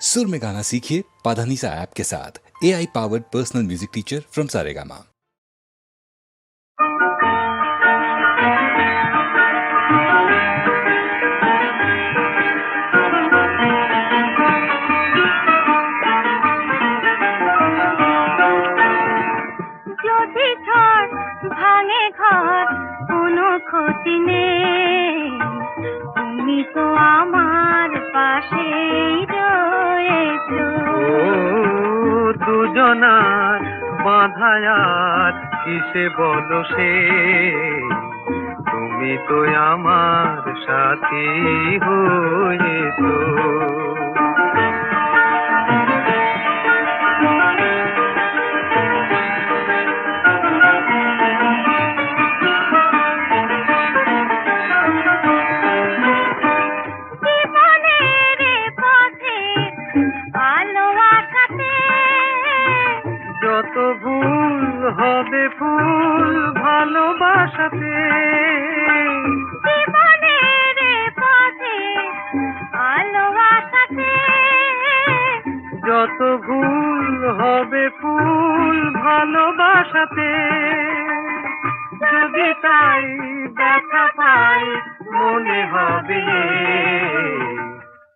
सुर में गाना सीखिए पाधानीसा ऐप के साथ A I powered personal music teacher from Saregama যদি ঝড় ভাঙে ঘর কোনো ক্ষতি নেই তুমি তো আমার পাশেই রয়েছো ও দুজনার বাঁধায়ার কিসে বলো সে? তুমি তো আমার সাথী হয়েছো। জীবনের যত ভুল হবে ফুল ভালোবাসাতে, যদি তাই দেখা পাই মনে হবে।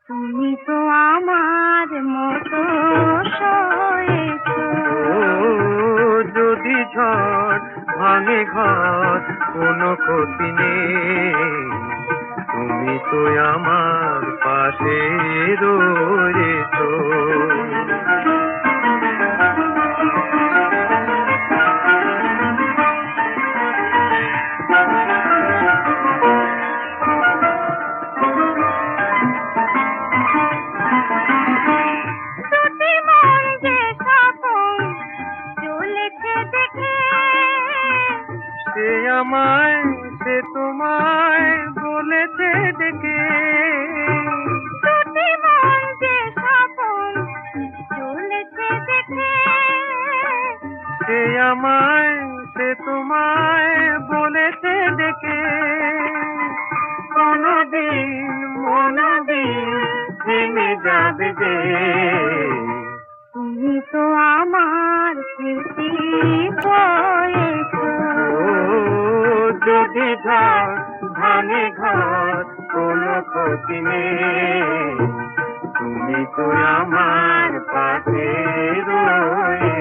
তুমি তো আমার মতো যদি ঝড় ভাঙে ঘর, কোনো ক্ষতি নেই। তুমি তো আমার পাশে রয়েছো। যাবে তুমি তো আমার প্রীতি যদি ঘর ধানে ঘর কোনো ক্ষতি নেই, তুমি তো আমার পাশে রয়েছো।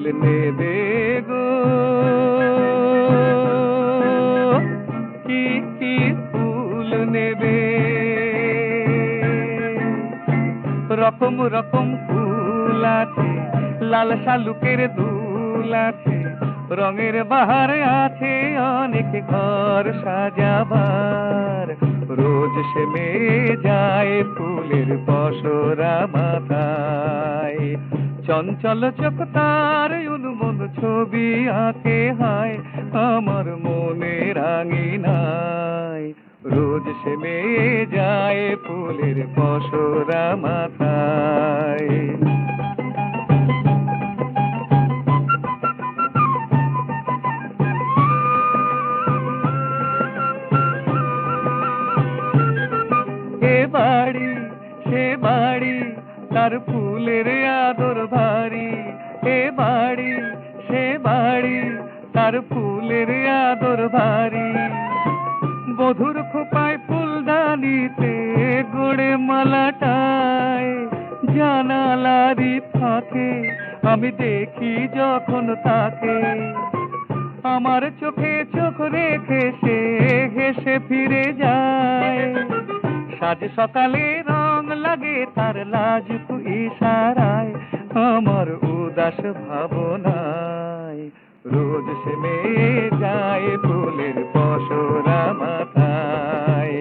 ফুল নেবে গো কি কি ফুল নেবে রকম রকম ফুল আছে লাল শালুকের দুল আছে রঙের বাহার আছে অনেক ঘর সাজাবার। রোজ সে মেয়ে যায় ফুলের পসরা মাথায়। চঞ্চল চোখ তার উন্মন ছবি আঁকে, হায়, আমার মনে রাঙি নাই রোজ সে মেয়ে যায় ফুলের পশরা মাথায়। তার ফুলের আদর ভারী, এ বাড়ি, সে বাড়ি, তার ফুলের আদর ভারী। বধুর খোপায় ফুলদানিতে গোড়ে মালাটায় জানালারি ফাঁকে আমি দেখি যখন তাকে। আমার চোখে চোখ রেখে সে হেসে ফিরে যায়। সাজ সকালে রং লাগে তার লাজুক ইশারায় আমার উদাস ভাবনায়। রোজ সে মেয়ে যায় ফুলের পশরা মাথায়।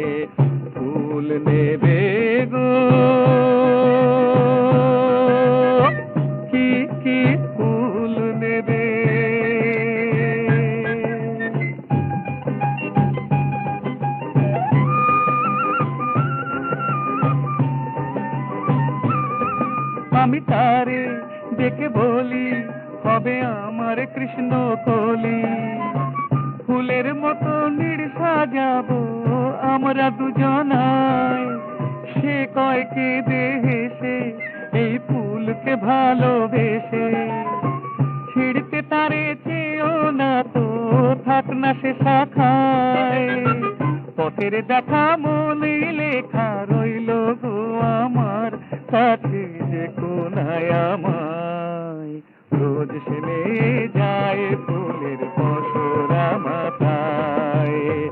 ফুল নেবে কৃষ্ণ কলি, ফুলের মতো নিড় সাজাবো আমরা দুজনায় সে কয় কে দেহেসে, এই ফুলকে ভালোবেসে? ছিড়তে তারে চেয়েও না তো, থাক না সে শাখায়। পথের দেখা মনে লেখা রইল গো আমার কাছে যে কোনায় আমায়। রোজ সে যায় ফুলের পশরা মাথায়।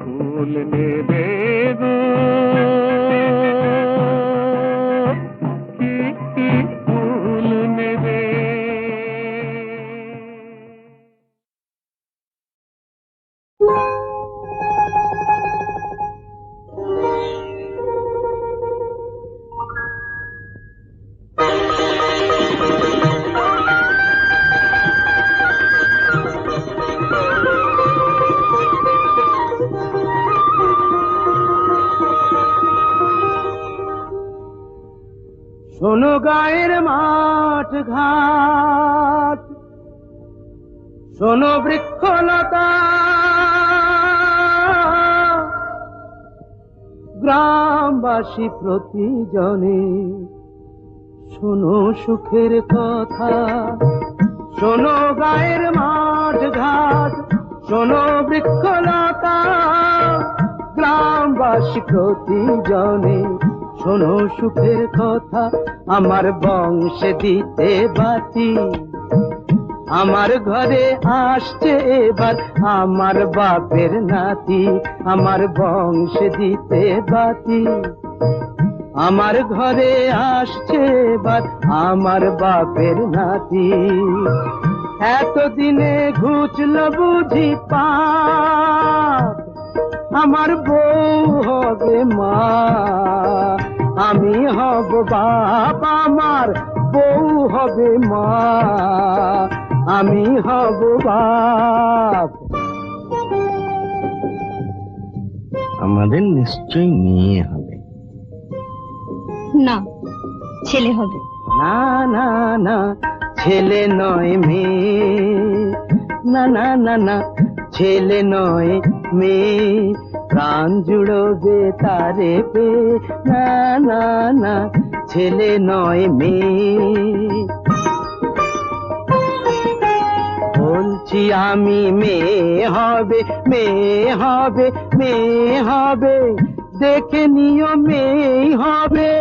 ফুল নেবে গো। গায়ের মাঠ ঘাট। শোনো বৃক্ষলতা। গ্রামবাসী প্রতিজনে শোনো সুখের কথা। শোনো গায়ের মাঠ ঘাট, শোনো বৃক্ষলতা। গ্রামবাসী প্রতিজনে শোনো সুখের কথা, আমার বংশে দিতে বাতি। আমার ঘরে আসছে এবার আমার বাপের নাতি, আমার বংশে দিতে বাতি। আমার ঘরে আসছে এবার আমার বাপের নাতি। এতদিনে ঘুচল বুঝি পাপ, আমার বউ হবে মা। আমি হব বাপ আমার বউ হবে মা। আমি হব বাপ। আমাদের নিশ্চয়ই মেয়ে হবে। না ছেলে হবে। না না না ছেলে নয় মেয়ে। না না না না ছেলে নয় মেয়ে। প্রাণ জুড়বে তারে পে, না না না, ছেলে নয় মেয়ে। বলছি আমি মেয়ে হবে মেয়ে হবে মেয়ে হবে, দেখে নিও মেয়ে হবে।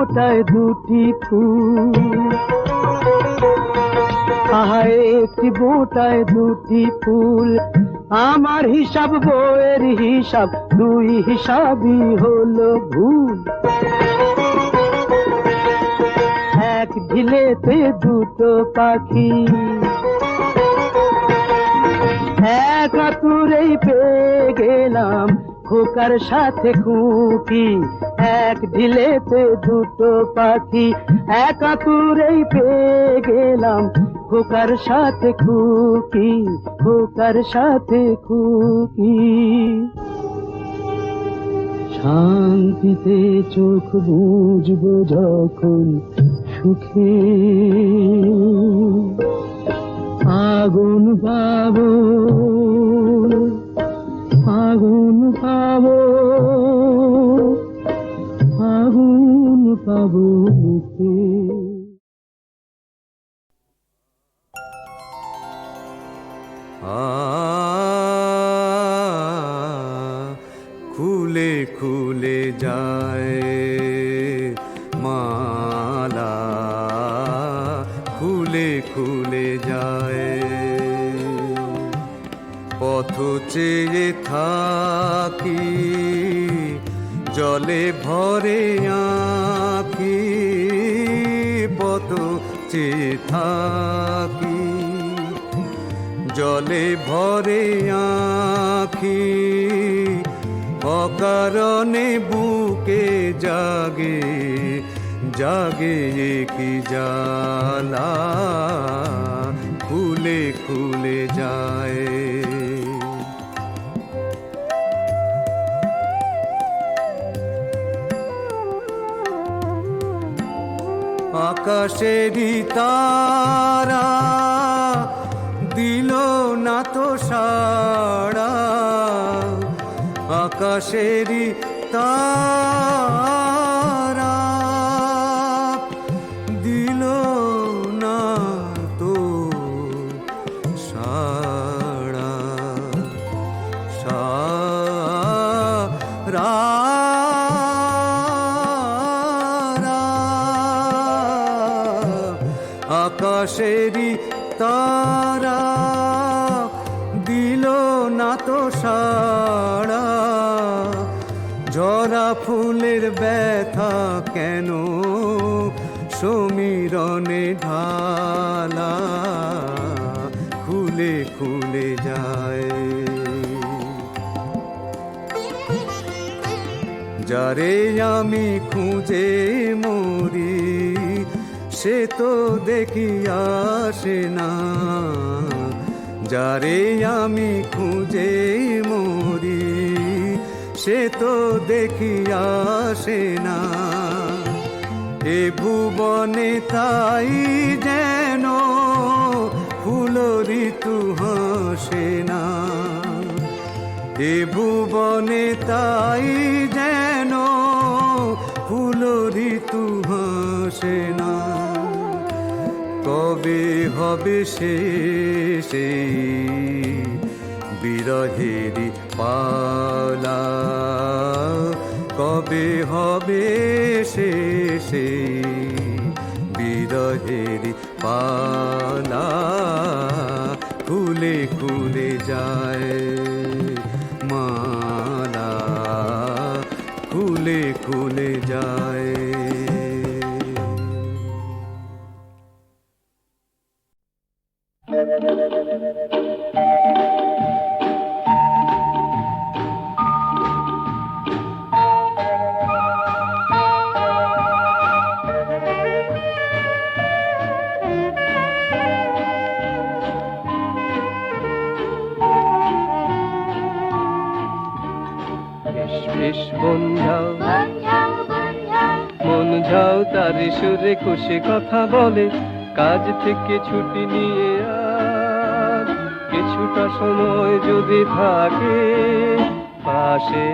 বোটায় দুটি ফুল। আহা একটি বোটায় দুটি ফুল। আমার হিসাব বইয়ের হিসাব, দুই হিসাবই হলো ভুল। এক ঢিলেতে দুটো পাখি। এক আতুরেই পেয়ে গেলাম খোকার সাথে খুকি। এক ঢিলেতে দুটো পাখি এক আতুরেই পেয়ে গেলাম। খোকার সাথে খুকি, খোকার সাথে খুকি। শান্তিতে চোখ বুঝব যখন সুখে। আগুন পাবো আগুন পাবো। পাবো মুখে খুলে খুলে যায় মালা, খুলে খুলে যায়। পথ চেয়ে থাকি, জলে ভরে আ চেয়ে থাকি। জলে ভরে আঁখি অকারণে বুকে জাগে জাগে কি জালা খুলে খুলে যায় আকাশেরই তারা দিল না তো সাড়া আকাশেরই তারা আকাশেরই তারা দিল না তো সারা ঝরা ফুলের ব্যথা কেন সমীরণে ঢালা? খুলে খুলে যায়। যারে আমি খুঁজে সে তো দেখি আসে না। যারে আমি খুঁজে মরি, সে তো দেখি আসে না। এ ভুবনে তাই যেন ফুল ঋতু হাসে না। এ ভুবনে তাই যেন ফুল ঋতু হাসে না। কবে হবে সে বিরহেরি পালা কবে হবে সে বিরহেরি পালা খুলে খুলে যায়। তার সুরে খুশি কথা বলে, কাজ থেকে ছুটি নিয়ে আজ কিছুটা সময় যদি থাকে। পাশে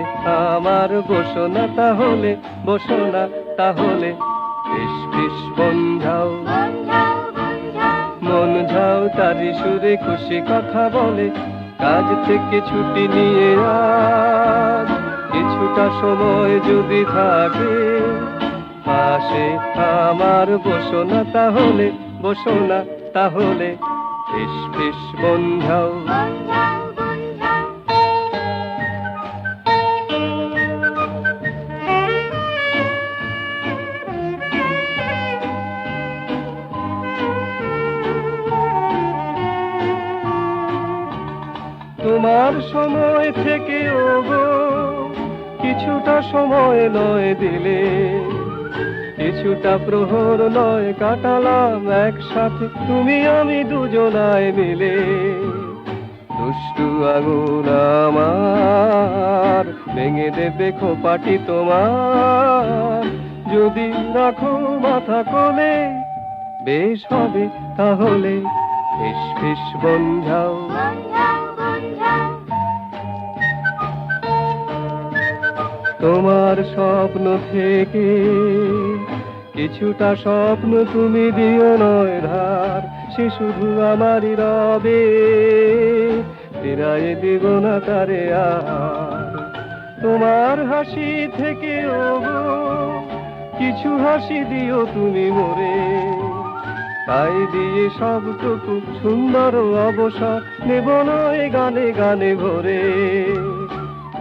আমার বসো না তাহলে বসো না তাহলে বেশ বেশ বন্ধাও মন যাও তারি সুরে খুশি কথা বলে, কাজ থেকে ছুটি নিয়ে আজ কিছুটা সময় যদি থাকে। পাশে আমার বসো না তাহলে, বসো না তাহলে। ফিস ফিস বন্ধাও তোমার সময় থেকে ওগো, কিছুটা সময় নয় দিলে। কিছুটা প্রহর নয় কাটালাম একসাথে। তুমি আমি দুজনায় মিলে। দুষ্টু আগুন আমার ভেঙে দেবে খোপাটি তোমার। যদি রাখো মাথা কোলে, বেশ হবে তাহলে। ফিস ফিস বন্ধাও। তোমার স্বপ্ন থেকে কিছুটা স্বপ্ন তুমি দিও নয় ধার, সে শুধু আমারই রবে। ফিরাই দিব না তারে আর। তোমার হাসি থেকে কিছু হাসি দিও তুমি মোরে। তাই দিয়ে সবটুকু সুন্দর অবসর, নেব নয় গানে গানে ভরে।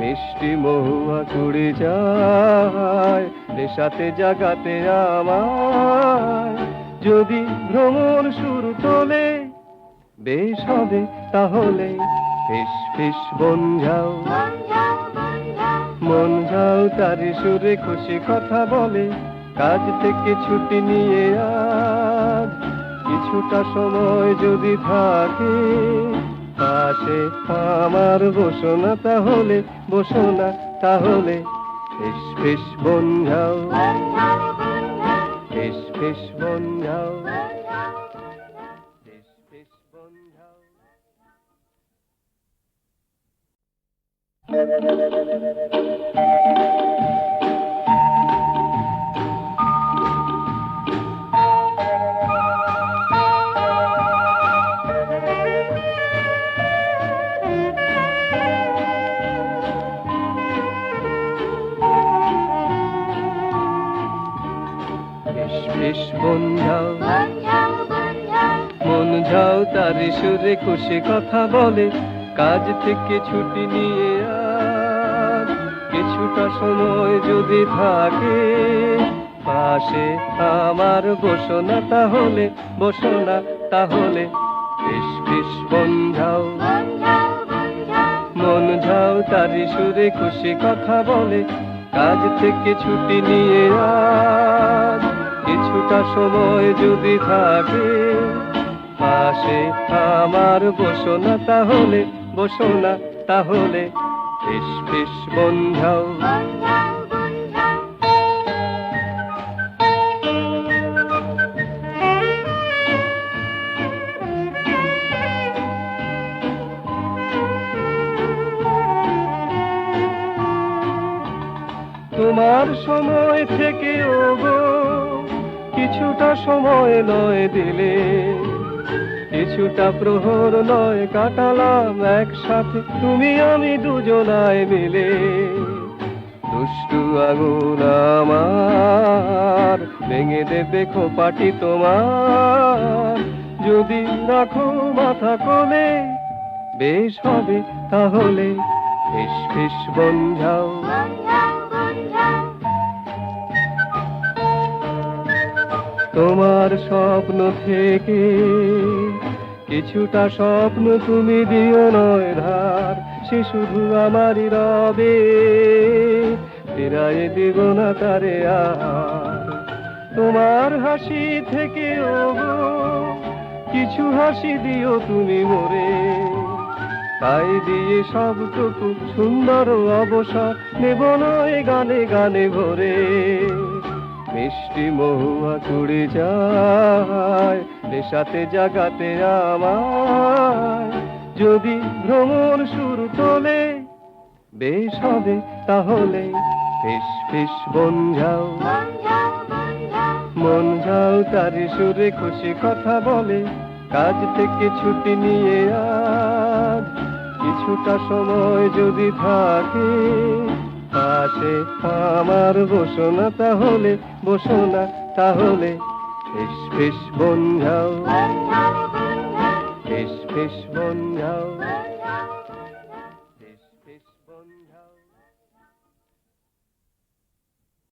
মিষ্টি মহুয়া কুড়ে যায় নেশাতে জাগাতে আমার যদি ভ্রমণ শুরু তোলে বেশ হবে তাহলে। ফিস ফিস বঞ্ঝাও মন যাও তারি সুরে খুশি কথা বলে। কাজ থেকে ছুটি নিয়ে আজ। কিছুটা সময় যদি থাকে পাশে আমার বসোনা তাহলে, বসো না তাহলে। ফিস ফিস যাও ফিস ফিস, বন যাও Thank বঞ্ঝাও সুরে খুশি কথা বলে কাজ থেকে ছুটি নিয়ে আজ কিছুটা সময় যদি থাকে। পাশে আমার বসো না তাহলে বসো না তাহলে ফিস ফিস বঞ্ঝাও মন যাও তারি সুরে খুশি কথা বলে কাজ থেকে ছুটি নিয়ে আজ কিছুটা সময় যদি থাকে। পাশে আমার বসো না তাহলে, বসো না তাহলে। ফিস ফিস বন্ধাও তোমার সময় থেকে ওগো, কিছুটা সময় নয় দিলে। কিছুটা প্রহর নয় কাটালাম একসাথে। তুমি আমি দুজনায় মিলে। দুষ্টু আগুন আমার ভেঙে দেবে খোপাটি তোমার। যদি রাখো মাথা কোলে, বেশ হবে তাহলে। ফিস ফিস বঞ্ঝাও তোমার স্বপ্ন থেকে কিছুটা স্বপ্ন তুমি দিও নয় ধার, সে শুধু আমারই রবে। ফেরাই দিব না তারে আর। তোমার হাসি থেকে, ওগো, কিছু হাসি দিও তুমি মোরে। তাই দিয়ে সবটুকু সুন্দর অবসর নেব নয় গানে গানে ভরে। মিষ্টি মহুয়া কুড়ে যায় নেশাতে জাগাতে আমায়। যদি ভ্রমণ শুরু তোলে বেশ হবে তাহলে। ফিস ফিস বঞ্ঝাও মন যাও তারি সুরে খুশি কথা বলে। কাজ থেকে ছুটি নিয়ে আজ। কিছুটা সময় যদি থাকে পাশে আমার বসো না তাহলে বসো না তাহলে। ফিস ফিস বন্ধাও ফিস ফিস বঞ্ঝাও